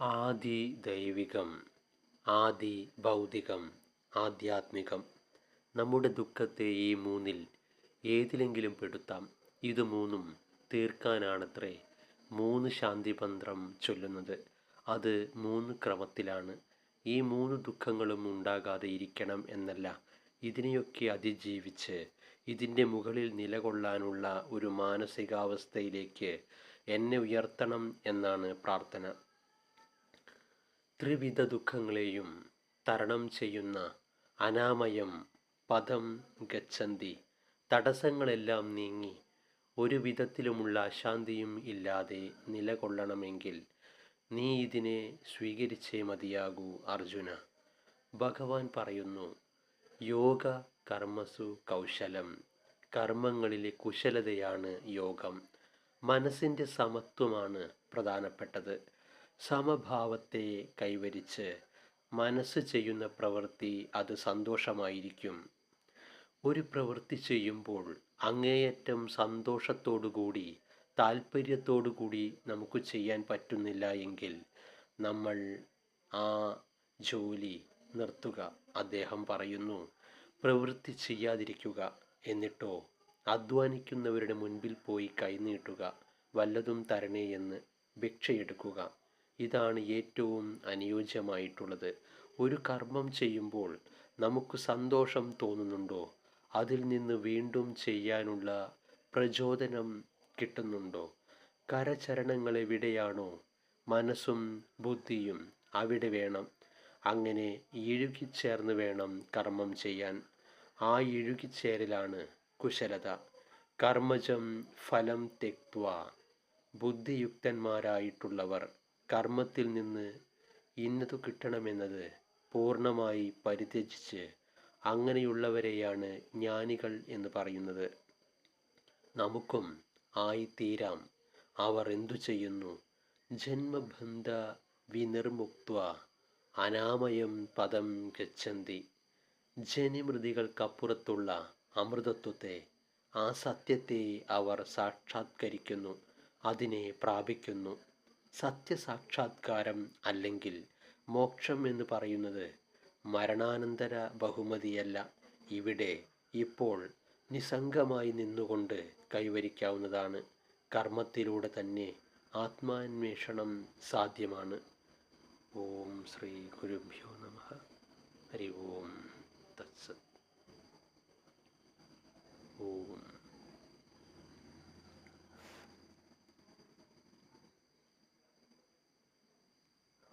ആദി ദൈവികം ആദി ഭൗതികം ആധ്യാത്മികം. നമ്മുടെ ദുഃഖത്തെ ഈ മൂന്നിൽ ഏതിലെങ്കിലും പെടുത്താം. ഇത് മൂന്നും തീർക്കാനാണത്രേ മൂന്ന് ശാന്തിപന്ത്രം ചൊല്ലുന്നത്. അത് മൂന്ന് ക്രമത്തിലാണ്. ഈ മൂന്ന് ദുഃഖങ്ങളും ഉണ്ടാകാതെ ഇരിക്കണം എന്നല്ല. ഇതിനെയൊക്കെ അതിജീവിച്ച് ഇതിന്റെ മുകളിൽ നിലകൊള്ളാനുള്ള ഒരു മാനസികാവസ്ഥയിലേക്ക് എന്നെ ഉയർത്തണം എന്നാണ് പ്രാർത്ഥന. ത്രിവിധ ദുഃഖങ്ങളെയും തരണം ചെയ്യുന്ന അനാമയം പദം ഗച്ഛന്തി തടസ്സങ്ങളെല്ലാം നീങ്ങി ഒരു വിധത്തിലുമുള്ള അശാന്തിയും ഇല്ലാതെ നിലകൊള്ളണമെങ്കിൽ നീ ഇതിനെ സ്വീകരിച്ചേ മതിയാകൂ അർജുന. ഭഗവാൻ പറയുന്നു യോഗ കർമ്മസു കൗശലം. കർമ്മങ്ങളിലെ കുശലതയാണ് യോഗം. മനസ്സിന്റെ സമത്വമാണ് പ്രധാനപ്പെട്ടത്. സമഭാവത്തെ കൈവരിച്ച് മനസ്സ് ചെയ്യുന്ന പ്രവൃത്തി അത് സന്തോഷമായിരിക്കും. ഒരു പ്രവൃത്തി ചെയ്യുമ്പോൾ അങ്ങേയറ്റം സന്തോഷത്തോടുകൂടി താല്പര്യത്തോടുകൂടി നമുക്ക് ചെയ്യാൻ പറ്റുന്നില്ല എങ്കിൽ നമ്മൾ ആ ജോലി നിർത്തുക അദ്ദേഹം പറയുന്നു. പ്രവൃത്തി ചെയ്യാതിരിക്കുക എന്നിട്ടോ അധ്വാനിക്കുന്നവരുടെ മുൻപിൽ പോയി കൈനീട്ടുക വല്ലതും തരണേ എന്ന് ഭിക്ഷയെടുക്കുക. ഇതാണ് ഏറ്റവും അനുയോജ്യമായിട്ടുള്ളത്. ഒരു കർമ്മം ചെയ്യുമ്പോൾ നമുക്ക് സന്തോഷം തോന്നുന്നുണ്ടോ? അതിൽ നിന്ന് വീണ്ടും ചെയ്യാനുള്ള പ്രചോദനം കിട്ടുന്നുണ്ടോ? കരചരണങ്ങൾ എവിടെയാണോ? മനസ്സും ബുദ്ധിയും അവിടെ വേണം. അങ്ങനെ ഇഴുകിച്ചേർന്ന് വേണം കർമ്മം ചെയ്യാൻ. ആ ഇഴുകിച്ചേരലാണ് കുശലത. കർമ്മജം ഫലം തെക്വ. ബുദ്ധിയുക്തന്മാരായിട്ടുള്ളവർ കർമ്മത്തിൽ നിന്ന് ഇന്നതു കിട്ടണമെന്നത് പൂർണമായി പരിത്യജിച്ച് അങ്ങനെയുള്ളവരെയാണ് ജ്ഞാനികൾ എന്ന് പറയുന്നത്. നമുക്കും ആയിത്തീരാം. അവർ എന്തു ചെയ്യുന്നു? ജന്മബന്ധ വിനിർമുക്ത അനാമയം പദം ഗച്ഛന്തി. ജനിമൃതികൾക്കപ്പുറത്തുള്ള അമൃതത്വത്തെ ആ സത്യത്തെ അവർ സാക്ഷാത്കരിക്കുന്നു അതിനെ പ്രാപിക്കുന്നു. സത്യസാക്ഷാത്കാരം അല്ലെങ്കിൽ മോക്ഷം എന്ന് പറയുന്നത് മരണാനന്തര ബഹുമതിയല്ല. ഇവിടെ ഇപ്പോൾ നിസ്സംഗമായി നിന്നുകൊണ്ട് കൈവരിക്കാവുന്നതാണ്. കർമ്മത്തിലൂടെ തന്നെ ആത്മാന്വേഷണം സാധ്യമാണ്. ഓം ശ്രീ ഗുരുഭ്യോ നമ. ഹരി ഓം.